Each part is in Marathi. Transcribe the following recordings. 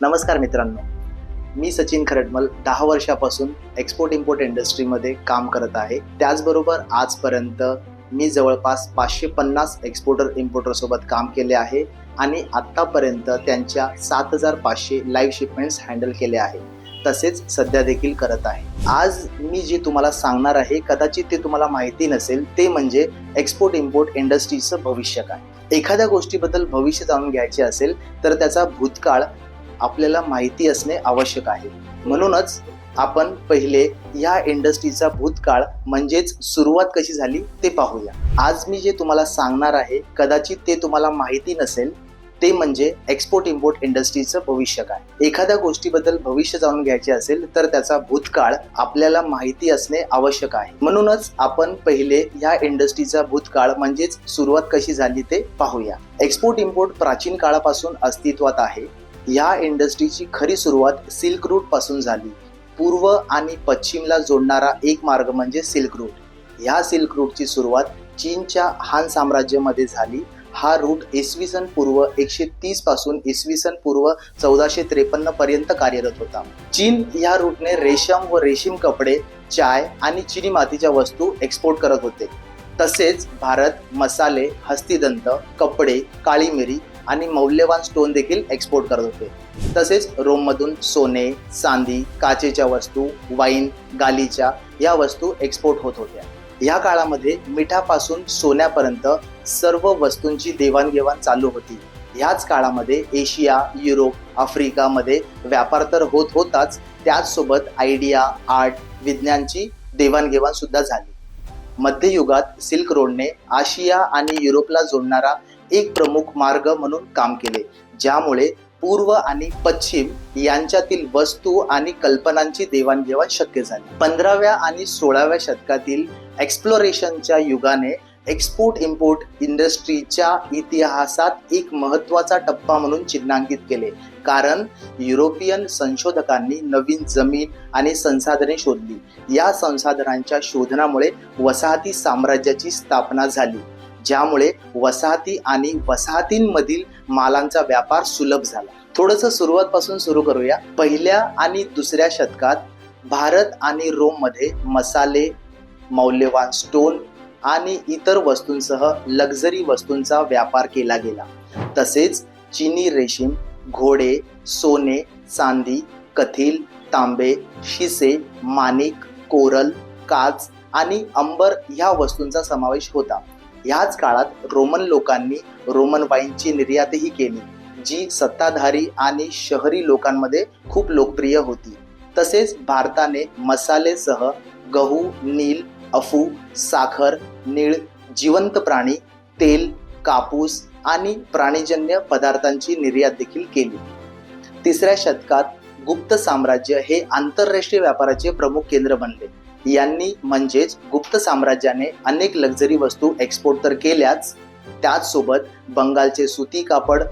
नमस्कार मित्रांनो. मी सचिन खरटमल दहा वर्षापासून एक्सपोर्ट इम्पोर्ट इंडस्ट्रीमध्ये काम करत आहे. त्याचबरोबर आजपर्यंत मी जवळपास पाचशे पन्नास एक्सपोर्टर इम्पोर्टरसोबत काम केले आहे आणि आत्तापर्यंत त्यांच्या सात हजार पाचशे लाईव्ह शिपमेंट्स हँडल केले आहे. तसेच सध्या देखील करत आहे. आज मी जे तुम्हाला सांगणार आहे कदाचित ते तुम्हाला माहिती नसेल ते म्हणजे एक्सपोर्ट इम्पोर्ट इंडस्ट्रीचं भविष्य काय. एखाद्या गोष्टीबद्दल भविष्य जाणून घ्यायचे असेल तर त्याचा भूतकाळ आपल्याला माहिती असणे आवश्यक आहे. म्हणूनच आपण पहिले या इंडस्ट्रीचा भूतकाळ म्हणजेच सुरुवात कशी झाली ते पाहूया. आज मी जे तुम्हाला सांगणार आहे कदाचित ते तुम्हाला माहिती नसेल ते म्हणजे एक्सपोर्ट इम्पोर्ट इंडस्ट्रीचं भविष्य काय. एखाद्या गोष्टीबद्दल भविष्य जाणून घ्यायचे असेल तर त्याचा भूतकाळ आपल्याला माहिती असणे आवश्यक आहे. म्हणूनच आपण पहिले या इंडस्ट्रीचा भूतकाळ म्हणजेच सुरुवात कशी झाली ते पाहूया. एक्सपोर्ट इम्पोर्ट प्राचीन काळापासून अस्तित्वात आहे. या इंडस्ट्रीची खरी सुरुवात सिल्क रूटपासून झाली. पूर्व आणि पश्चिमला जोडणारा एक मार्ग म्हणजे सिल्क रूट. ह्या सिल्क रूटची सुरुवात चीनच्या हान साम्राज्यामध्ये झाली. हा रूट इसवी सन पूर्व एकशे तीसपासून इसवी सन पूर्व चौदाशे त्रेपन्न पर्यंत कार्यरत होता. चीन या रूटने रेशम व रेशीम कपडे चाय आणि चिनी मातीच्या वस्तू एक्सपोर्ट करत होते. तसेच भारत मसाले हस्तिदंत कपडे काळी मिरी आणि मौल्यवान स्टोन देखील एक्सपोर्ट करत होते. तसेच रोममधून सोने चांदी काचेच्या वस्तू वाईन गालीच्या या वस्तू एक्सपोर्ट होत होत्या. या काळामध्ये मिठापासून सोन्यापर्यंत सर्व वस्तूंची देवाणघेवाण चालू होती. ह्याच काळामध्ये एशिया युरोप आफ्रिकामध्ये व्यापार तर होत होताच त्याचसोबत आयडिया आर्ट विज्ञानची देवाणघेवाण सुद्धा झाली. मध्ययुगात सिल्क रोडने आशिया आणि युरोपला जोडणारा एक प्रमुख मार्ग म्हणून काम केले ज्यामुळे पूर्व आणि पश्चिम यांच्यातील वस्तू आणि कल्पनांची देवाणघेवाण शक्य झाली. पंधराव्या आणि सोळाव्या शतकातील एक्सप्लोरेशनच्या युगाने एक्सपोर्ट इम्पोर्ट इंडस्ट्रीच्या इतिहासात एक महत्त्वाचा टप्पा म्हणून चिन्हांकित केले कारण युरोपियन संशोधकांनी नवीन जमीन आणि संसाधने शोधली. या संसाधनांच्या शोधनामुळे वसाहती साम्राज्याची स्थापना झाली. ज्यामुळे वसाहती आणि वसाहतींमधील मालांचा व्यापार सुलभ झाला. थोडंसं सुरुवातपासून सुरू करूया. पहिल्या आणि दुसऱ्या शतकात भारत आणि रोममध्ये मसाले मौल्यवान स्टोन आणि इतर वस्तूंसह लक्झरी वस्तूंचा व्यापार केला गेला. तसेच चिनी रेशीम घोडे सोने चांदी कथील तांबे शिसे माणिक कोरल काच आणि अंबर ह्या वस्तूंचा समावेश होता. ह्याच काळात रोमन लोकांनी रोमन वाईनची निर्यातही केली जी सत्ताधारी आणि शहरी लोकांमध्ये खूप लोकप्रिय होती. तसेच भारताने मसालेसह गहू नील अफू साखर नीळ जिवंत प्राणी तेल कापूस आणि प्राणीजन्य पदार्थांची निर्यात देखील केली. तिसऱ्या शतकात गुप्त साम्राज्य हे आंतरराष्ट्रीय व्यापाराचे प्रमुख केंद्र बनले. यांनी म्हणजेच गुप्त साम्राज्याने अनेक लक्झरी वस्तू एक्सपोर्ट तर केल्याच त्याचसोबत बंगालचे सुती कापड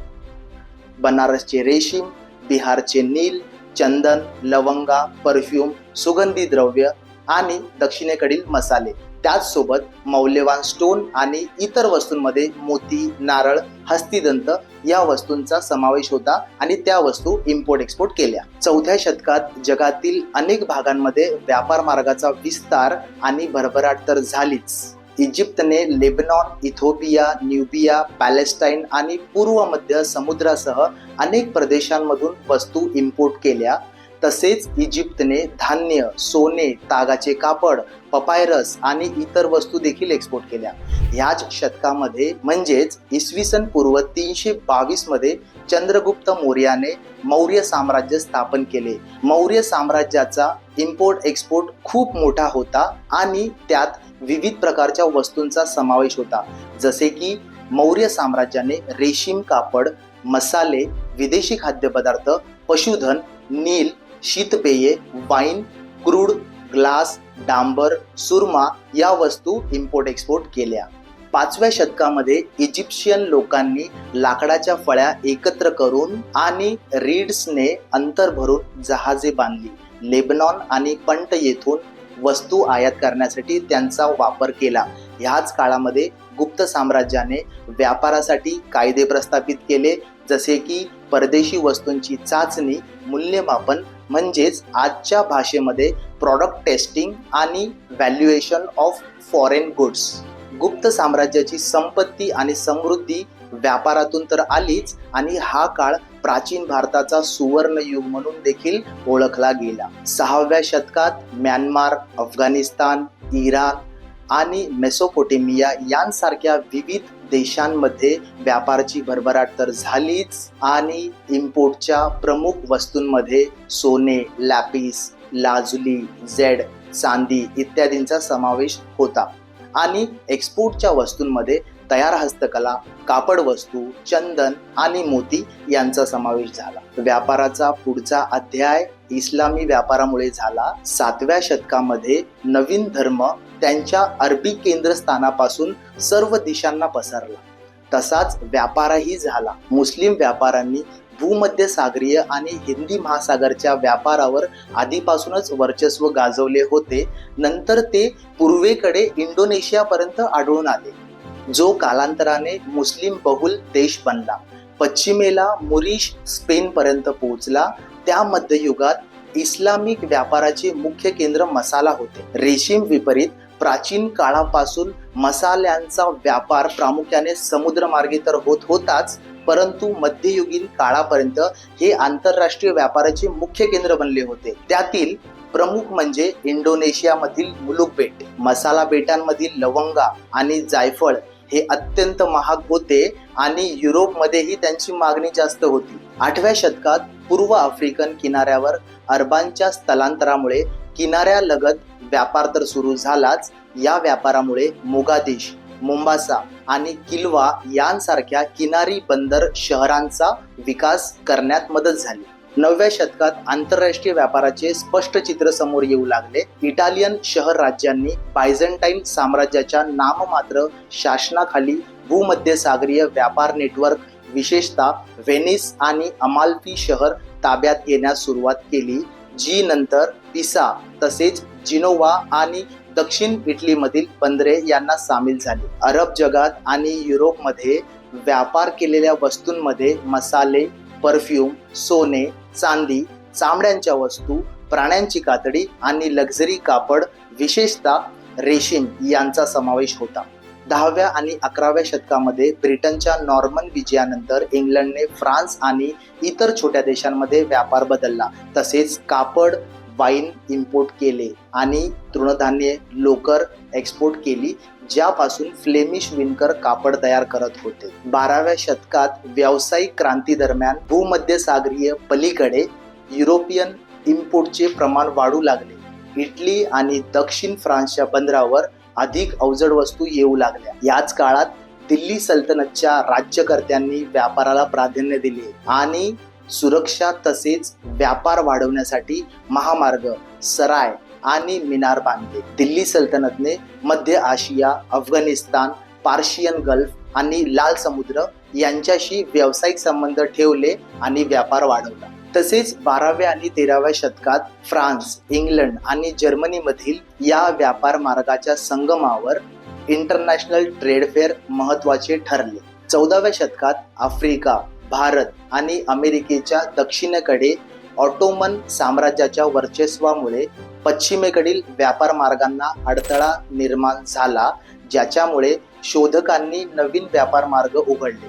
बनारसचे रेशीम बिहारचे नील चंदन लवंगा परफ्यूम सुगंधी द्रव्य आणि दक्षिणेकडील मसाले. त्याचसोबत मौल्यवान स्टोन आणि इतर वस्तूंमध्ये मोती नारळ हस्तिदंत या वस्तूंचा समावेश होता आणि त्या वस्तू इम्पोर्ट एक्सपोर्ट केल्या. चौथ्या शतकात जगातील अनेक भागांमध्ये व्यापार मार्गाचा विस्तार आणि भरभराट तर झालीच. इजिप्तने लेबनॉन इथोपिया न्यूबिया पॅलेस्टाईन आणि पूर्व मध्य समुद्रासह अनेक प्रदेशांमधून वस्तू इम्पोर्ट केल्या. तसेच इजिप्तने धान्य सोने तागाचे कापड पपायरस आणि इतर वस्तू देखील एक्सपोर्ट केल्या. ह्याच शतकामध्ये म्हणजेच इसवी सन पूर्व तीनशे बावीसमध्ये चंद्रगुप्त मौर्याने मौर्य साम्राज्य स्थापन केले. मौर्य साम्राज्याचा इम्पोर्ट एक्सपोर्ट खूप मोठा होता आणि त्यात विविध प्रकारच्या वस्तूंचा समावेश होता. जसे की मौर्य साम्राज्याने रेशीम कापड मसाले विदेशी खाद्यपदार्थ पशुधन नील शीतपेये वाईन क्रूड ग्लास डांबर सुरमा या वस्तू इम्पोर्ट एक्सपोर्ट केल्या. पाचव्या शतकामध्ये इजिप्शियन लोकांनी लाकडाच्या फळ्या एकत्र करून आणि रीड्सने अंतर भरून जहाजे बांधली. लेबनॉन आणि पंट येथून वस्तू आयात करण्यासाठी त्यांचा वापर केला. ह्याच काळामध्ये गुप्त साम्राज्याने व्यापारासाठी कायदे प्रस्थापित केले जसे की परदेशी वस्तूंची चाचणी मूल्यमापन म्हणजेच आजच्या भाषेमध्ये प्रॉडक्ट टेस्टिंग आणि valuation of foreign goods Gupta साम्राज्याची संपत्ती आणि समृद्धी व्यापारातून तर आलीच आणि हा काळ प्राचीन भारताचा सुवर्ण युग म्हणून देखील ओळखला गेला. सहाव्या शतकात म्यानमार अफगाणिस्तान इराण आणि मेसोपोटेमिया यांसारख्या विविध देशांमध्ये व्यापाराची भरभराट तर झालीच आणि इम्पोर्टच्या प्रमुख वस्तूंमध्ये सोने लॅपिस लाजुली झेड चांदी इत्यादींचा समावेश होता. आणि एक्सपोर्टच्या वस्तूंमध्ये तयार हस्तकला कापड वस्तू चंदन आणि मोती यांचा समावेश झाला. व्यापाराचा पुढचा अध्याय इस्लामी व्यापारामुळे झाला. सातव्या शतकामध्ये नवीन धर्म त्यांच्या अरबी केंद्रस्थानापासून सर्व दिशांना पसरला. तसाच व्यापारही झाला. मुस्लिम व्यापाऱ्यांनी भूमध्य सागरीय आणि हिंदी महासागरच्या व्यापारावर आधीपासूनच वर्चस्व गाजवले होते. नंतर ते पूर्वेकडे इंडोनेशियापर्यंत आढळून आले. जो कालांतराने मुस्लिम बहुल देश बनला. पश्चिमेला मुरीश स्पेन पर्यंत पोहोचला. त्या मध्ययुगात इस्लामिक व्यापाराचे मुख्य केंद्र मसाला होते. रेशीम विपरीत प्राचीन काळापासून मसाल्यांचा व्यापार प्रामुख्याने समुद्रमार्गे तर होत होताच परंतु मध्ययुगीन काळापर्यंत हे आंतरराष्ट्रीय व्यापाराचे मुख्य केंद्र बनले होते. त्यातील प्रमुख म्हणजे इंडोनेशियामधील मुलुक बेट मसाला बेटांमधील लवंगा आणि जायफळ हे अत्यंत महाग होते आणि युरोपमध्येही त्यांची मागणी जास्त होती. आठव्या शतकात पूर्व आफ्रिकन किनाऱ्यावर अरबांच्या स्थलांतरामुळे किनाऱ्यालगत व्यापार तर सुरू झालाच. या व्यापारामुळे मोगादिश मोंबासा आणि किल्वा यांसारख्या किनारी बंदर शहरांचा विकास करण्यात मदत झाली. नवव्या शतकात आंतरराष्ट्रीय व्यापाराचे स्पष्ट चित्र समोर येऊ लागले. इटालियन शहर राज्यांनी बायझंटाईन साम्राज्याच्या नाममात्र शासनाखाली भूमध्य सागरीय व्यापार नेटवर्क विशेषतः व्हेनिस आणि अमाल्फी शहर ताब्यात येण्यास सुरुवात केली जी नंतर पिसा तसेच जिनोवा आणि दक्षिण इटलीमधील बंदरे यांना सामील झाली. अरब जगात आणि युरोपमध्ये व्यापार केलेल्या वस्तूंमध्ये मसाले परफ्यूम सोने चांदी चामड्यांच्या वस्तू प्राण्यांची कातडी आणि लक्झरी कापड विशेषतः रेशीम यांचा समावेश होता. दहाव्या आणि अकराव्या शतकामध्ये ब्रिटनच्या नॉर्मन विजयानंतर इंग्लंडने फ्रान्स आणि इतर छोट्या देशांमध्ये व्यापार बदलला. तसेच कापड वाईन इम्पोर्ट केले आणि तृणधान्ये लोकर एक्सपोर्ट केली ज्यापासून फ्लेमिश विणकर कापड तयार करत होते. बाराव्या शतकात व्यावसायिक क्रांती दरम्यान भूमध्य सागरीय पलीकडे युरोपियन इम्पोर्टचे प्रमाण वाढू लागले. इटली आणि दक्षिण फ्रान्सच्या बंदरावर अधिक अवजड वस्तू येऊ लागल्या. याच काळात दिल्ली सल्तनतच्या राज्यकर्त्यांनी व्यापाराला प्राधान्य दिले आणि सुरक्षा तसेच व्यापार वाढवण्यासाठी महामार्ग सराय आणि मिनार बांधले. दिल्ली सल्तनतने मध्य आशिया अफगाणिस्तान पार्शियन गल्फ आणि लाल समुद्र यांच्याशी व्यावसायिक संबंध ठेवले आणि व्यापार वाढवला. तसेच बाराव्या आणि तेराव्या शतकात फ्रान्स इंग्लंड आणि जर्मनीमधील या व्यापार मार्गाच्या संगमावर इंटरनॅशनल ट्रेड फेअर महत्त्वाचे ठरले. चौदाव्या शतकात आफ्रिका भारत आणि अमेरिकेच्या दक्षिणेकडे ऑटोमन साम्राज्याच्या वर्चस्वामुळे पश्चिमेकडील व्यापार मार्गांना अडथळा निर्माण झाला ज्याच्यामुळे शोधकांनी नवीन व्यापार मार्ग उघडले.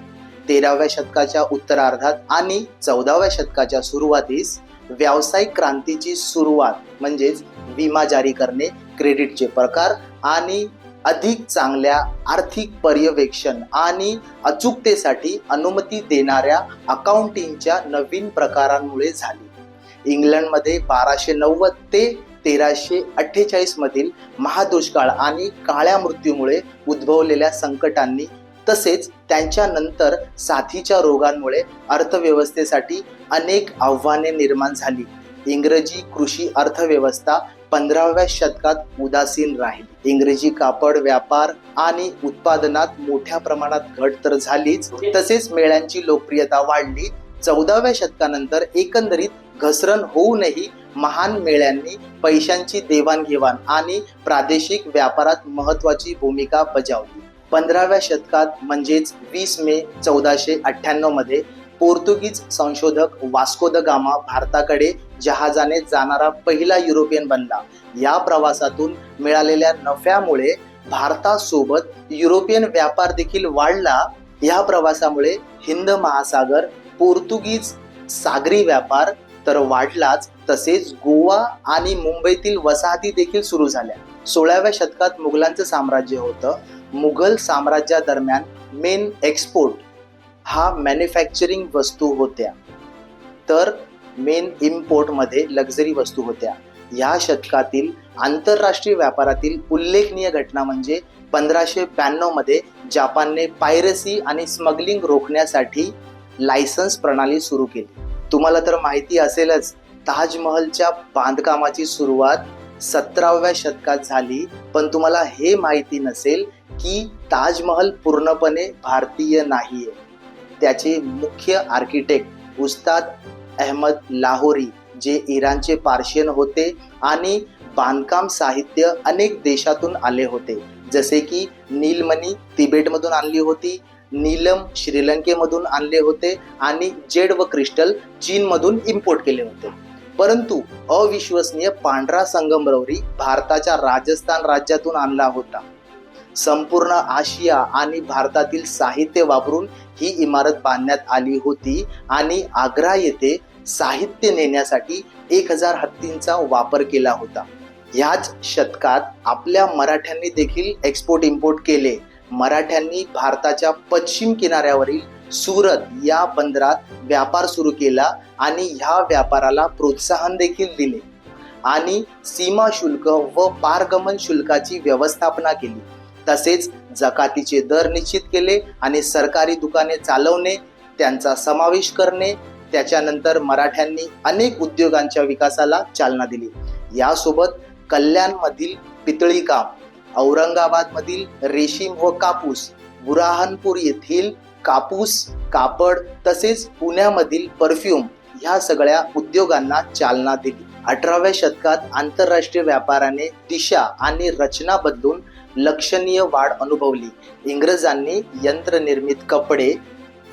तेराव्या शतकाच्या उत्तरार्धात आणि चौदाव्या शतकाच्या सुरुवातीस व्यावसायिक क्रांतीची सुरुवात म्हणजेच विमा जारी करणे क्रेडिटचे प्रकार आणि अधिक चांगल्या आर्थिक पर्यवेक्षण आणि अचूकतेसाठी अनुमती देणाऱ्या अकाउंटिंगच्या नवीन प्रकारांमुळे झाली. इंग्लंडमध्ये बाराशे नव्वद ते तेराशे अठ्ठेचाळीस मधील महादुष्काळ आणि काळ्या मृत्यूमुळे उद्भवलेल्या संकटांनी तसेच त्यांच्यानंतर साथीच्या रोगांमुळे अर्थव्यवस्थेसाठी अनेक आव्हाने निर्माण झाली. इंग्रजी कृषी अर्थव्यवस्था पंधराव्या शतकात उदासीन राहील. इंग्रजी कापड व्यापार आणि उत्पादनात मोठ्या प्रमाणात घट तर झालीच तसेच मेळ्यांची लोकप्रियता वाढली. चौदाव्या शतकानंतर एकंदरीत घसरण होऊनही महान मेळ्यांनी पैशांची देवाणघेवाण आणि प्रादेशिक व्यापारात महत्वाची भूमिका बजावली. पंधराव्या शतकात म्हणजेच वीस मे चौदाशे अठ्ठ्याण्णवमध्ये पोर्तुगीज संशोधक वास्को द गामा भारताकडे जहाजाने जाणारा पहिला युरोपियन बनला. या प्रवासातून मिळालेल्या नफ्यामुळे भारतासोबत युरोपियन व्यापार देखील वाढला. या प्रवासामुळे हिंद महासागर पोर्तुगीज सागरी व्यापार तर वाढलाच तसेच गोवा आणि मुंबईतील वसाहती देखील सुरू झाल्या. सोळाव्या शतकात मुघलांचं साम्राज्य होतं. मुघल साम्राज्यादरम्यान मेन एक्सपोर्ट हा मॅन्युफॅक्चरिंग वस्तू होत्या. तर मेन इम्पोर्टमध्ये लक्झरी वस्तू होत्या. या शतकातील आंतरराष्ट्रीय व्यापारातील उल्लेखनीय घटना म्हणजे पंधराशे ब्याण्णवमध्ये जपानने पायरसी आणि स्मगलिंग रोखण्यासाठी लायसन्स प्रणाली सुरू केली. तुम्हाला तर माहिती असेलच ताजमहलच्या बांधकामाची सुरुवात सतराव्या शतकात झाली. पण तुम्हाला हे माहिती नसेल की ताजमहल पूर्णपणे भारतीय नाहीये. त्याचे मुख्य आर्किटेक्ट उस्ताद अहमद लाहोरी जे इराणचे पार्शियन होते आणि बांधकाम साहित्य अनेक देशातून आले होते. जसे की नीलमणी तिबेटमधून आणली होती नीलम श्रीलंकेमधून आणले होते आणि जेड व क्रिस्टल चीनमधून इम्पोर्ट केले होते. परंतु अविश्वसनीय पांढरा संगमरवरी भारताच्या राजस्थान राज्यातून आणला होता. संपूर्ण आशिया आणि भारतातील साहित्य वापरून ही इमारत बांधण्यात आली होती आणि आग्रा येथे साहित्य नेण्यासाठी एक हजार हत्तींचा वापर केला होता. ह्याच शतकात आपल्या मराठ्यांनी देखील एक्सपोर्ट इम्पोर्ट केले. मराठ्यांनी भारताच्या पश्चिम किनाऱ्यावरील सुरत या बंदरात व्यापार सुरू केला आणि ह्या व्यापाराला प्रोत्साहन देखील दिले. आणि सीमा शुल्क व पारगमन शुल्काची व्यवस्थापना केली. तसेच जकातीचे दर निश्चित केले आणि सरकारी दुकाने चालवणे त्यांचा समावेश करणे त्याच्यानंतर मराठ्यांनी अनेक उद्योगांच्या विकासाला चालना दिली. यासोबत कल्याणमधील पितळी काम औरंगाबादमधील रेशीम व कापूस बुराहनपूर येथील कापूस कापड तसेच पुण्यामधील परफ्यूम ह्या सगळ्या उद्योगांना चालना दिली. अठराव्या शतकात आंतरराष्ट्रीय व्यापाराने दिशा आणि रचना बदलून लक्षणीय वाढ अनुभवली. इंग्रजांनी यंत्रनिर्मित कपडे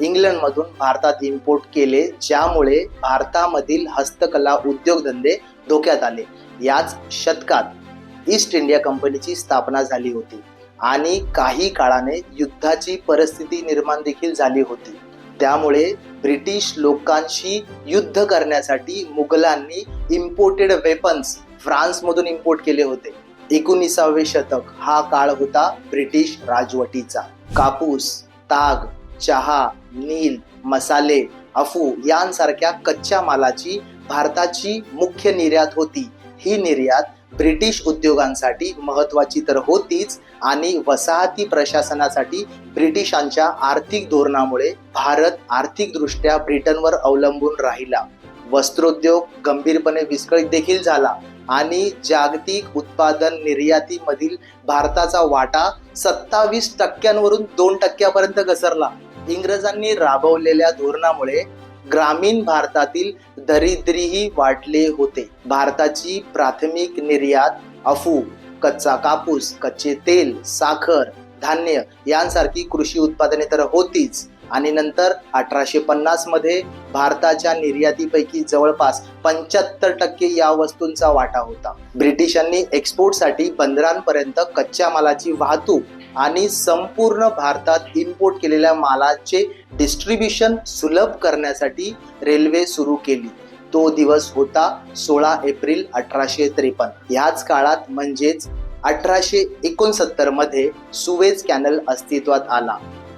इंग्लंडमधून भारतात इम्पोर्ट केले ज्यामुळे भारतामधील हस्तकला उद्योगधंदे धोक्यात आले. याच शतकात ईस्ट इंडिया कंपनीची स्थापना झाली होती आणि काही काळाने युद्धाची परिस्थिती निर्माण देखील झाली होती. त्यामुळे ब्रिटिश लोकांशी युद्ध करण्यासाठी मुघलांनी इम्पोर्टेड वेपन्स फ्रान्समधून इम्पोर्ट केले होते. एकोणीसावे शतक हा काळ होता ब्रिटिश राजवटीचा. कापूस ताग चहा नील मसाले अफू यांसारख्या कच्च्या मालाची भारताची मुख्य निर्यात होती. ही निर्यात ब्रिटिश उद्योगांसाठी महत्वाची तर होतीच आणि वसाहती प्रशासनासाठी ब्रिटिशांच्या आर्थिक धोरणामुळे भारत आर्थिकदृष्ट्या ब्रिटनवर अवलंबून राहिला. वस्त्रोद्योग गंभीरपणे विस्कळीत देखील झाला आणि जागतिक उत्पादन निर्यातीमधील भारताचा वाटा सत्तावीस टक्क्यांवरून दोन टक्क्यापर्यंत घसरला. इंग्रजांनी राबवलेल्या धोरणामुळे ग्रामीण भारतातील दरिद्रीही वाढले होते. भारताची प्राथमिक निर्यात अफू कच्चा कापूस कच्चे तेल साखर धान्य यांसारखी कृषी उत्पादने तर होतीच. आणि नंतर अठराशे पन्नासमध्ये भारताच्या निर्यातीपैकी जवळपास पंच्याहत्तर टक्के या वस्तूंचा वाटा होता. ब्रिटिशांनी एक्सपोर्टसाठी बंदरांपर्यंत कच्च्या मालाची वाहतूक आणि संपूर्ण भारतात इम्पोर्ट केलेल्या मालाचे डिस्ट्रीब्युशन सुलभ करण्यासाठी रेल्वे सुरू केली. तो दिवस होता सोळा एप्रिल अठराशे त्रेपन्न. ह्याच काळात म्हणजेच अठराशे एकोणसत्तरमध्ये सुवेज कॅनल अस्तित्वात आला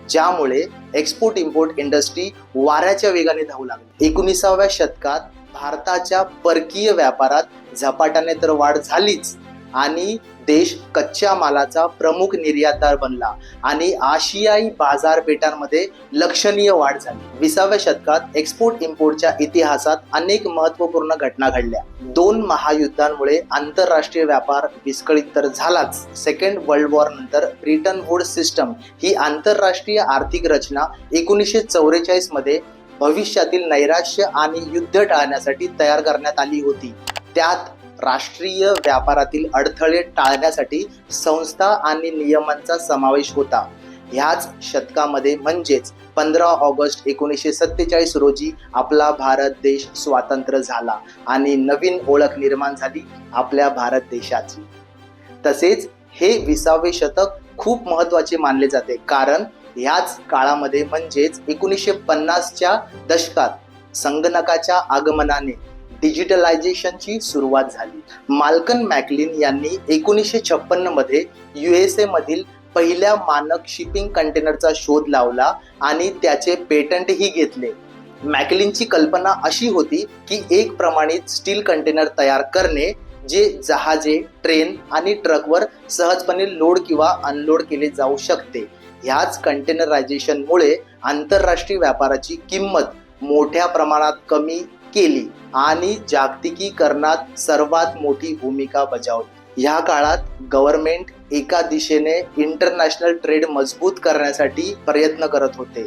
ज्यामुळे एक्सपोर्ट इम्पोर्ट इंडस्ट्री वाऱ्याच्या वेगाने धावू लागली. एकोणीसाव्या शतकात भारताच्या परकीय व्यापारात झपाट्याने तर वाढ झालीच आणि देश कच्च्या मालाचा प्रमुख निर्यातदार बनला आणि आशियाई बाजारपेठांमध्ये लक्षणीय वाढ झाली. विसाव्या शतकात एक्सपोर्ट इम्पोर्टच्या इतिहासात अनेक महत्त्वपूर्ण घटना घडल्या. दोन महायुद्धांमुळे आंतरराष्ट्रीय व्यापार विस्कळीत तर झालाच. सेकंड वर्ल्ड वॉर नंतर ब्रिटन वूड सिस्टम ही आंतरराष्ट्रीय आर्थिक रचना एकोणीसशे चौवेचाळीसमध्ये भविष्यातील नैराश्य आणि युद्ध टाळण्यासाठी तयार करण्यात आली होती. त्यात राष्ट्रीय व्यापारातील अडथळे टाळण्यासाठी संस्था आणि नियमांचा समावेश होता. ह्याच शतकामध्ये म्हणजेच पंधरा ऑगस्ट एकोणीसशे सत्तेचाळीस रोजी आपला भारत देश स्वातंत्र्य झाला आणि नवीन ओळख निर्माण झाली आपल्या भारत देशाची. तसेच हे विसावे शतक खूप महत्त्वाचे मानले जाते कारण ह्याच काळामध्ये म्हणजेच एकोणीसशे पन्नासच्या दशकात संगणकाच्या आगमनाने डिजिटलायझेशनची सुरुवात झाली. माल्कन मॅकलिन यांनी एकोणीसशे छप्पन्नमध्ये यू एस एमधील पहिल्या मानक शिपिंग कंटेनरचा शोध लावला आणि त्याचे पेटंटही घेतले. मॅकलिनची कल्पना अशी होती की एक प्रमाणित स्टील कंटेनर तयार करणे जे जहाजे ट्रेन आणि ट्रकवर सहजपणे लोड किंवा अनलोड केले जाऊ शकते. ह्याच कंटेनरायझेशनमुळे आंतरराष्ट्रीय व्यापाराची किंमत मोठ्या प्रमाणात कमी केली आणि जागतिकीकरणात सर्वात मोठी भूमिका बजावली. ह्या काळात गव्हर्नमेंट एका दिशेने इंटरनॅशनल ट्रेड मजबूत करण्यासाठी प्रयत्न करत होते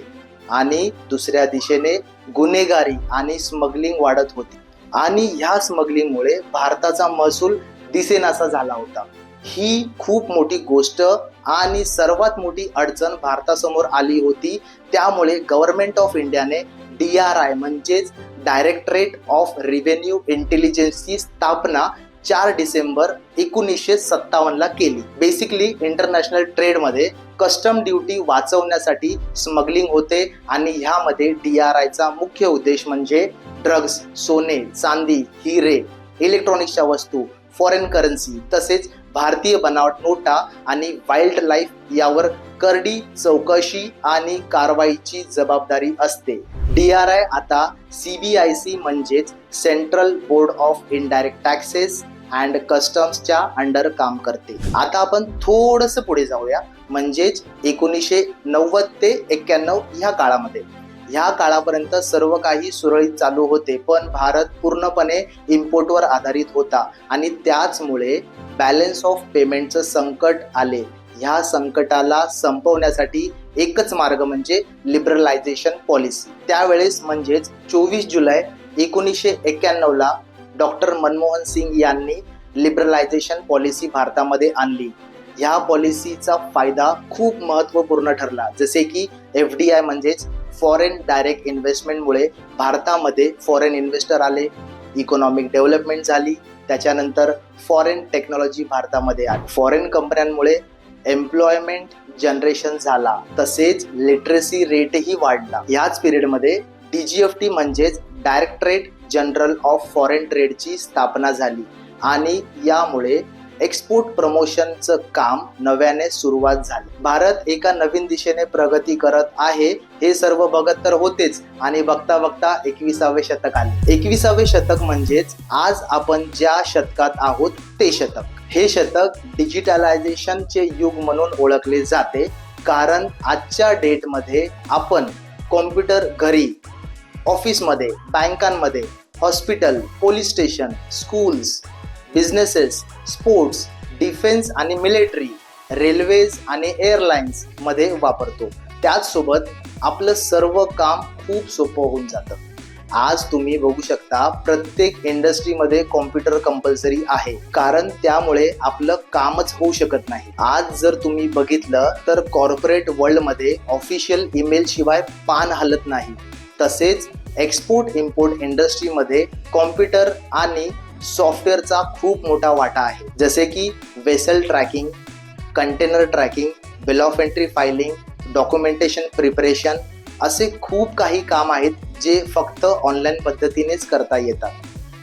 आणि दुसऱ्या दिशेने गुन्हेगारी आणि स्मगलिंग वाढत होती. आणि ह्या स्मगलिंगमुळे भारताचा महसूल दिसेनासा झाला होता. ही खूप मोठी गोष्ट आणि सर्वात मोठी अडचण भारतासमोर आली होती. त्यामुळे गव्हर्नमेंट ऑफ इंडियाने डी आर आय म्हणजेच डायरेक्टरेट ऑफ रिव्हेन्यू इंटेलिजन्सची स्थापना चार डिसेंबर एकोणीसशे सत्तावन्नला केली. बेसिकली इंटरनॅशनल ट्रेडमध्ये कस्टम ड्युटी वाचवण्यासाठी स्मगलिंग होते आणि ह्यामध्ये डी आर आयचा मुख्य उद्देश म्हणजे ड्रग्स सोने चांदी हिरे इलेक्ट्रॉनिक्सच्या वस्तू फॉरेन करन्सी तसेच भारतीय बनावट नोटा आणि वाईल्ड लाईफ यावर करडी चौकशी आणि कारवाईची जबाबदारी असते. डी आर आय आता सी बी आय सी म्हणजेच central board of indirect taxes and कस्टम्सच्या under काम करते. आता आपण थोडस पुढे जाऊया. म्हणजेच एकोणीसशे नव्वद ते एक्क्याण्णव ह्या काळामध्ये. ह्या काळापर्यंत सर्व काही सुरळीत चालू होते पण भारत पूर्णपणे इम्पोर्टवर आधारित होता आणि त्याचमुळे बॅलन्स ऑफ पेमेंटचं संकट आले. ह्या संकटाला संपवण्यासाठी एकच मार्ग म्हणजे लिबरलायझेशन पॉलिसी त्यावेळेस म्हणजेच चोवीस जुलै एकोणीसशे एक्क्याण्णवला डॉक्टर मनमोहन सिंग यांनी लिबरलायझेशन पॉलिसी भारतामध्ये आणली. ह्या पॉलिसीचा फायदा खूप महत्त्वपूर्ण ठरला. जसे की एफ डी आय म्हणजेच फॉरेन डायरेक्ट इन्व्हेस्टमेंटमुळे भारतामध्ये फॉरेन इन्व्हेस्टर आले इकॉनॉमिक डेव्हलपमेंट झाली त्याच्यानंतर फॉरेन टेक्नॉलॉजी भारतामध्ये आली. फॉरेन कंपन्यांमुळे एम्प्लॉयमेंट जनरेशन झाला तसेच लिटरेसी रेटही वाढला. याच पिरियडमध्ये डीजीएफटी म्हणजेच डायरेक्टरेट जनरल ऑफ फॉरेन ट्रेडची स्थापना झाली. आणि यामुळे एक्सपोर्ट प्रमोशनचं काम नव्याने सुरुवात झाली. भारत एका नवीन दिशेने प्रगती करत आहे हे सर्व बघत तर होतेच आणि बघता बघता एकविसावे शतक आले. एकविसावे शतक म्हणजेच आज आपण ज्या शतकात आहोत ते शतक. हे शतक डिजिटलायझेशनचे युग म्हणून ओळखले जाते कारण आजच्या डेटमध्ये आपण कॉम्प्युटर घरी ऑफिसमध्ये बँकांमध्ये hospital police station schools businesses sports defence आणि मिलिटरी रेल्वेज आणि एअरलाइन्समध्ये वापरतो. त्याचसोबत आपलं सर्व काम खूप सोपं होऊन जातं. आज तुम्ही बघू शकता प्रत्येक इंडस्ट्रीमध्ये कॉम्प्युटर कंपल्सरी आहे. कारण त्यामुळे आपलं कामच होऊ शकत नाही. आज जर तुम्ही बघितलं तर कॉर्पोरेट वर्ल्डमध्ये ऑफिशियल ईमेल शिवाय पान हलत नाही. तसेच एक्सपोर्ट इम्पोर्ट इंडस्ट्रीमध्ये कॉम्प्युटर आणि सॉफ्टवेअरचा खूप मोठा वाटा आहे. जसे की vessel tracking container tracking bill of entry filing documentation preparation असे खूप काही काम आहेत जे फक्त ऑनलाईन पद्धतीनेच करता येतात.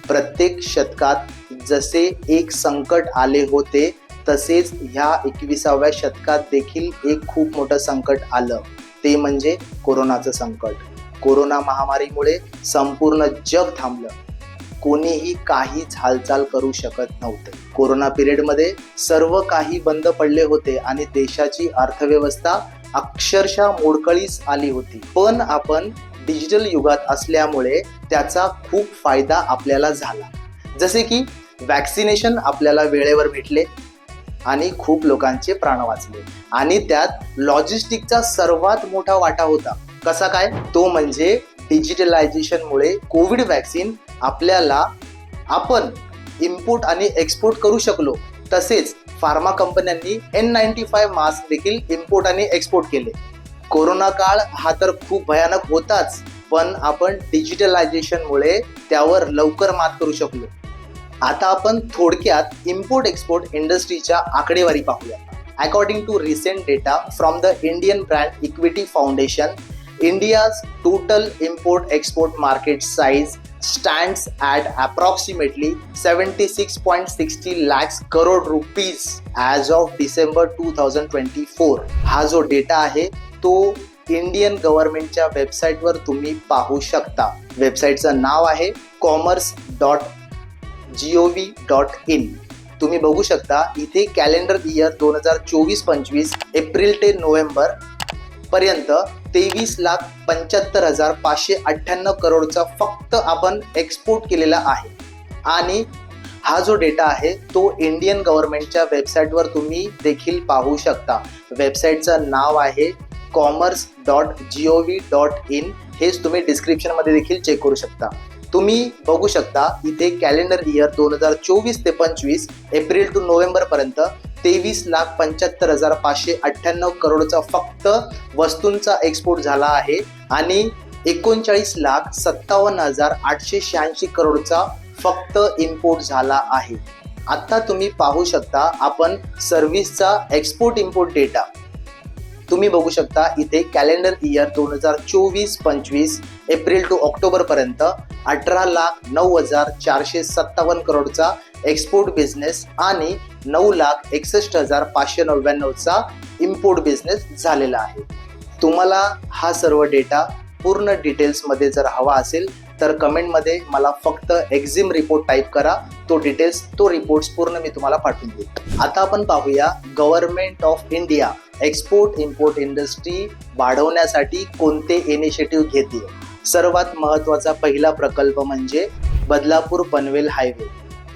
प्रत्येक शतकात जसे एक संकट आले होते तसेच ह्या एकविसाव्या शतकात देखील एक खूप मोठं संकट आलं. ते म्हणजे कोरोनाचं संकट. कोरोना महामारीमुळे संपूर्ण जग थांबलं. कोणीही काहीच हालचाल करू शकत नव्हते. कोरोना पिरियडमध्ये सर्व काही बंद पडले होते आणि देशाची अर्थव्यवस्था अक्षरशः मोडकळीस आली होती. पण आपण डिजिटल युगात असल्यामुळे त्याचा खूप फायदा आपल्याला झाला. जसे की वॅक्सिनेशन आपल्याला वेळेवर भेटले आणि खूप लोकांचे प्राण वाचले. आणि त्यात लॉजिस्टिकचा सर्वात मोठा वाटा होता. कसा काय? तो म्हणजे डिजिटलायझेशनमुळे कोविड वॅक्सिन आपल्याला आपण इम्पोर्ट आणि एक्सपोर्ट करू शकलो तसेच फार्मा कंपन्यांनी एन नाईन्टी फाय मास्क देखील इम्पोर्ट आणि एक्सपोर्ट केले. कोरोना काळ हा तर खूप भयानक होताच पण आपण डिजिटलायझेशनमुळे त्यावर लवकर मात करू शकलो. आता आपण थोडक्यात इम्पोर्ट एक्सपोर्ट इंडस्ट्रीच्या आकडेवारी पाहूया. According to recent data from the Indian brand equity foundation India's total import export market size stands at approximately 76.60 lakhs crore rupees as of December two thousand twenty four हा जो डेटा आहे तो इंडियन गव्हर्नमेंटच्या वेबसाईटवर तुम्ही पाहू शकता. वेबसाईटचं नाव आहे commerce dot G O V dot in तुम्ही बघू शकता इथे कॅलेंडर इयर दोन हजार चोवीस पंचवीस एप्रिल ते नोव्हेंबर पर्यंत तेवीस लाख पंच्याहत्तर हजार पाचशे अठ्ठ्याण्णव करोडचा फक्त आपण एक्सपोर्ट केलेला आहे. आणि हा जो डेटा आहे तो इंडियन गव्हर्नमेंटच्या वेबसाईटवर तुम्ही देखील पाहू शकता. वेबसाईटचं नाव आहे commerce dot G O V dot in हेच तुम्ही डिस्क्रिप्शनमध्ये देखील चेक करू शकता. तुम्ही बघू शकता इथे कॅलेंडर इयर दोन हजार चोवीस ते पंचवीस एप्रिल टू नोव्हेंबर पर्यंत तेवीस लाख पंच्याहत्तर हजार पाचशे अठ्ठ्याण्णव करोडचा फक्त वस्तूंचा एक्सपोर्ट झाला आहे आणि एकोणचाळीस लाख सत्तावन्न हजार आठशे शहाऐंशी करोडचा फक्त इम्पोर्ट झाला आहे. आत्ता तुम्ही पाहू शकता आपण सर्व्हिसचा एक्सपोर्ट इम्पोर्ट डेटा तुम्ही बघू शकता इथे कॅलेंडर इयर दोन हजार चोवीस पंचवीस एप्रिल टू ऑक्टोबर पर्यंत अठरा लाख नऊ हजार चारशे सत्तावन्न करोडचा एक्सपोर्ट बिझनेस आणि नऊ लाख एकसष्ट हजार पाचशे नव्याण्णवचा इम्पोर्ट बिझनेस झालेला आहे. तुम्हाला हा सर्व डेटा पूर्ण डिटेल्समध्ये जर हवा असेल तर कमेंटमध्ये मला फक्त एक्झिम रिपोर्ट टाईप करा. तो डिटेल्स तो रिपोर्ट्स पूर्ण मी तुम्हाला पाठवून देईन. आता आपण पाहूया government of India export import industry वाढवण्यासाठी कोणते इनिशिएटिव्ह घेते? सर्वात महत्त्वाचा पहिला प्रकल्प म्हणजे बदलापूर पनवेल हायवे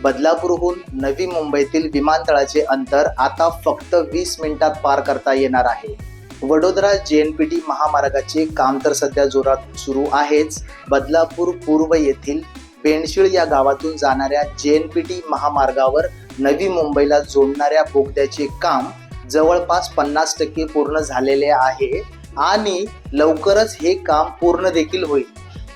बदलापूरहून नवी मुंबईतील विमानतळाचे अंतर आता फक्त वीस मिनिटात पार करता येणार आहे. वडोदरा जे एन पी टी महामार्गाचे काम तर सध्या जोरात सुरू आहेच. बदलापूर पूर्व येथील बेंडशिळ या गावातून जाणाऱ्या जे एन पी टी महामार्गावर नवी मुंबईला जोडणाऱ्या बोगद्याचे काम जवळपास पन्नास टक्के पूर्ण झालेले आहे आणि लवकरच हे काम पूर्ण देखील होईल.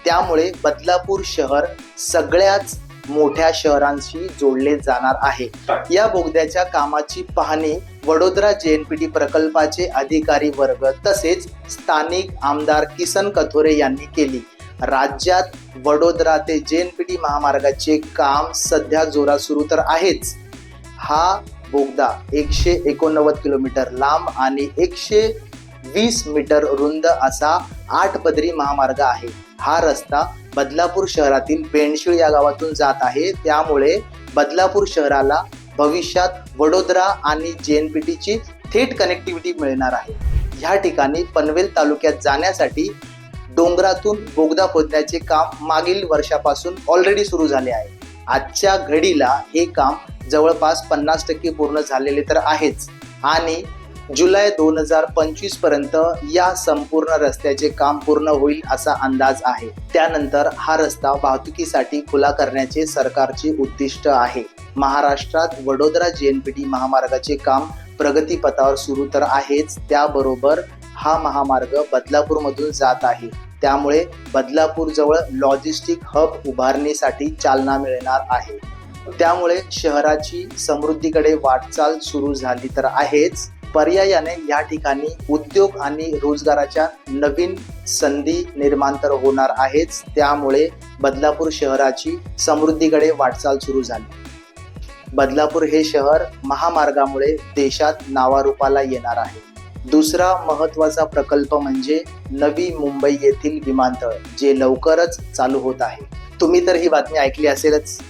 त्यामुळे बदलापूर शहर सगळ्याच मोठ्या शहरांशी जोडले जाणार आहे. या बोगद्याच्या कामाची पाहणी वडोदरा जेएनपीटी प्रकल्पाचे अधिकारी वर्ग तसेच स्थानिक आमदार किसन कथोरे यांनी केली. राज्यात वडोदरा ते जेएनपीटी महामार्गाचे काम सध्या जोरात सुरू तर आहेच. हा बोगदा एकशे एकोणनव्वद किलोमीटर लांब आणि एकशे वीस मीटर रुंद असा आठ पदरी महामार्ग आहे. हा रस्ता बदलापूर शहरातील पेणशिळ या गावातून जात आहे. त्यामुळे बदलापूर शहराला भविष्यात वडोदरा आणि जे एन पी टीची थेट कनेक्टिव्हिटी मिळणार आहे. ह्या ठिकाणी पनवेल तालुक्यात जाण्यासाठी डोंगरातून बोगदा खोदण्याचे काम मागील वर्षापासून ऑलरेडी सुरू झाले आहे. आजच्या घडीला हे काम जवळपास पन्नास टक्के पूर्ण झालेले तर आहेच. आणि जुलै दोन हजार पंचवीसपर्यंत या संपूर्ण रस्त्याचे काम पूर्ण होईल असा अंदाज आहे. त्यानंतर हा रस्ता वाहतुकीसाठी खुला करण्याचे सरकारचे उद्दिष्ट आहे. महाराष्ट्रात Vadodara J N P T महामार्गाचे काम प्रगतीपथावर सुरू तर आहेच त्याबरोबर हा महामार्ग बदलापूरमधून जात आहे. त्यामुळे बदलापूरजवळ लॉजिस्टिक हब उभारणीसाठी चालना मिळणार आहे. त्यामुळे शहराची समृद्धीकडे वाटचाल सुरू झाली तर आहेच. पर्यायाने या ठिकाणी उद्योग आणि रोजगाराच्या नवीन संधी निर्माण तर होणार आहेच. त्यामुळे बदलापूर शहराची समृद्धीकडे वाटचाल सुरू झाली. बदलापूर हे शहर महामार्गामुळे देशात नावारूपाला येणार आहे. दुसरा महत्त्वाचा प्रकल्प म्हणजे नवी मुंबई येथील विमानतळ जे लवकरच चालू होत आहे. तुम्ही तर ही बातमी ऐकली असेलच.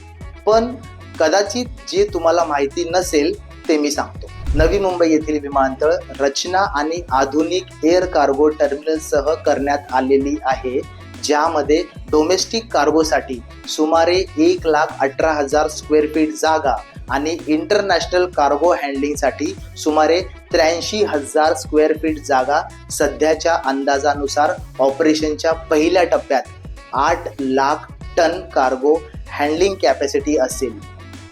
पण कदाचित जे तुम्हाला माहिती नसेल ते मी सांगतो. नवी मुंबई येथील विमानतळ रचना आणि आधुनिक एअर कार्गो टर्मिनलसह करण्यात आलेली आहे ज्यामध्ये डोमेस्टिक कार्गोसाठी सुमारे एक लाख अठरा हजार स्क्वेअर फीट जागा आणि इंटरनॅशनल कार्गो हँडलिंगसाठी सुमारे त्र्याऐंशी हजार स्क्वेअर फीट जागा सध्याच्या अंदाजानुसार ऑपरेशनच्या पहिल्या टप्प्यात आठ lakh ton cargo handling capacity असेल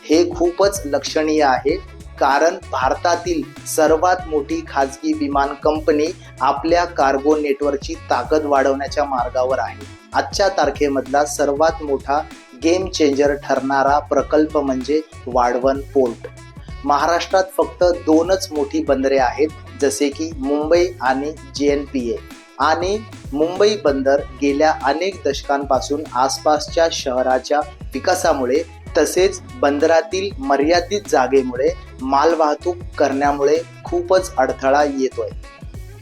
हे खूपच लक्षणीय आहे. कारण भारतातील सर्वात मोठी खाजगी विमान कंपनी आपल्या कार्गो नेटवर्कची ताकद वाढवण्याच्या मार्गावर आहे. आजच्या तारखेमधला सर्वात मोठा गेम चेंजर ठरणारा प्रकल्प म्हणजे वाढवण पोर्ट. महाराष्ट्रात फक्त दोनच मोठी बंदरे आहेत जसे की मुंबई आणि जे एन पी ए आणि मुंबई बंदर गेल्या अनेक दशकांपासून आसपासच्या शहराच्या विकासामुळे तसेच बंदरातील मर्यादित जागेमुळे मालवाहतूक करण्यामुळे खूपच अडथळा येतोय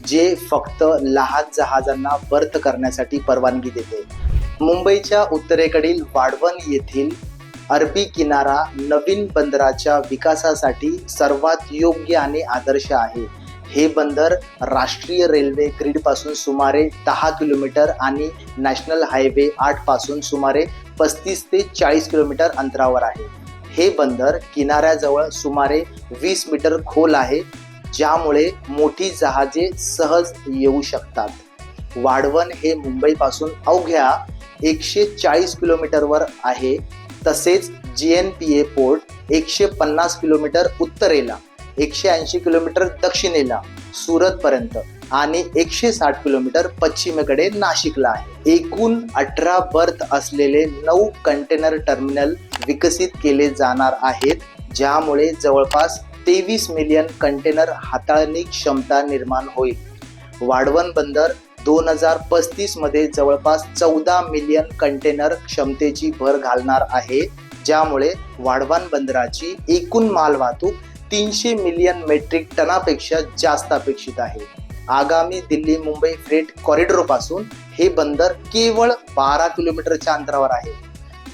जे फक्त लहान जहाजांना बर्थ करण्यासाठी परवानगी देते. मुंबईच्या उत्तरेकडील वाढवण येथील अरबी किनारा नवीन बंदराच्या विकासासाठी सर्वात योग्य आणि आदर्श आहे. हे बंदर राष्ट्रीय रेल्वे ग्रीडपासून सुमारे दहा किलोमीटर आणि नॅशनल हायवे आठपासून सुमारे पस्तीस ते चाळीस किलोमीटर अंतरावर आहे. हे बंदर किनाऱ्याजवळ सुमारे वीस मीटर खोल आहे ज्यामुळे मोठी जहाजे सहज येऊ शकतात. वाढवण हे मुंबईपासून अवघ्या एकशे चाळीस किलोमीटरवर आहे तसेच J N P A port एकशे पन्नास किलोमीटर उत्तरेला. एकशे ऐंशी किलोमीटर दक्षिणेला सुरतपर्यंत आणि एकशे साठ किलोमीटर पश्चिमेकडे नाशिकला आहे. एकूण अठरा बर्थ असलेले नऊ कंटेनर टर्मिनल विकसित केले जाणार आहेत ज्यामुळे जवळपास तेवीस मिलियन कंटेनर हाताळणी क्षमता निर्माण होईल. वाढवण बंदर दोन हजार पस्तीसमध्ये जवळपास चौदा मिलियन कंटेनर क्षमतेची भर घालणार आहे ज्यामुळे वाढवण बंदराची एकूण माल वाहतूक तीनशे मिलियन मेट्रिक टनापेक्षा जास्त अपेक्षित आहे. आगामी दिल्ली मुंबई फ्रेट कॉरिडॉरपासून हे बंदर केवळ बारा किलोमीटरच्या अंतरावर आहे.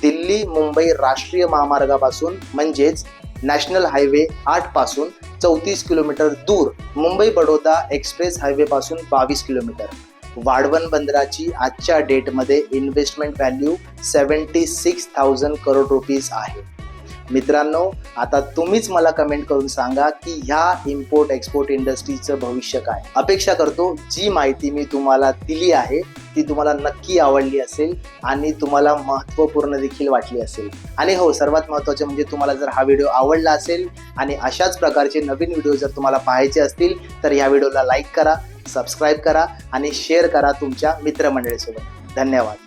दिल्ली मुंबई राष्ट्रीय महामार्गापासून म्हणजेच नॅशनल हायवे आठपासून चौतीस किलोमीटर दूर मुंबई बडोदा एक्सप्रेस हायवे पासून बावीस किलोमीटर. वाढवण बंदराची आजच्या डेटमध्ये investment value seventy six thousand crore rupees आहे. मित्रांनो आता तुम्हीच मला कमेंट करून सांगा की ह्या इम्पोर्ट एक्सपोर्ट इंडस्ट्रीचं भविष्य काय? अपेक्षा करतो जी माहिती मी तुम्हाला दिली आहे ती तुम्हाला नक्की आवडली असेल आणि तुम्हाला महत्त्वपूर्ण देखील वाटली असेल. आणि हो सर्वात महत्त्वाचे म्हणजे तुम्हाला जर हा व्हिडिओ आवडला असेल आणि अशाच प्रकारचे नवीन व्हिडिओ जर तुम्हाला पाहायचे असतील तर ह्या व्हिडिओला लाईक करा सबस्क्राईब करा आणि शेअर करा तुमच्या मित्रमंडळीसोबत. धन्यवाद.